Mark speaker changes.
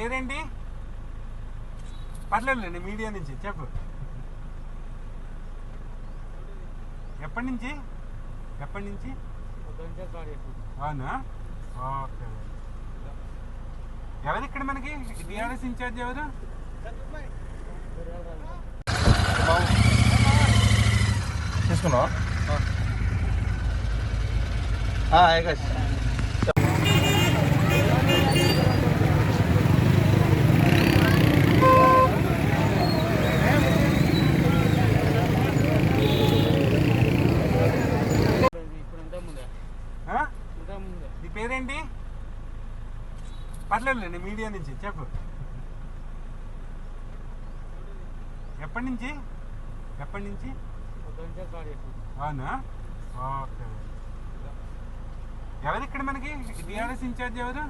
Speaker 1: పేరేంటి? పర్లేదులేండి మీడియా నుంచి చెప్పు. ఎప్పటి నుంచి? ఎప్పటి నుంచి? అవునా? ఓకే. ఎవరు ఇక్కడ మనకి? టీఆర్ఎస్ ఇన్ఛార్జ్ ఎవరు?
Speaker 2: తీసుకున్నావా?
Speaker 1: పేరేంటి? పర్లేదులేండి మీడియా నుంచి చెప్పు. ఎప్పటి నుంచి? ఎప్పటి నుంచి? అవునా? ఓకే. ఎవరు ఇక్కడ మనకి టీఆర్ఎస్ ఇన్ఛార్జ్ ఎవరు?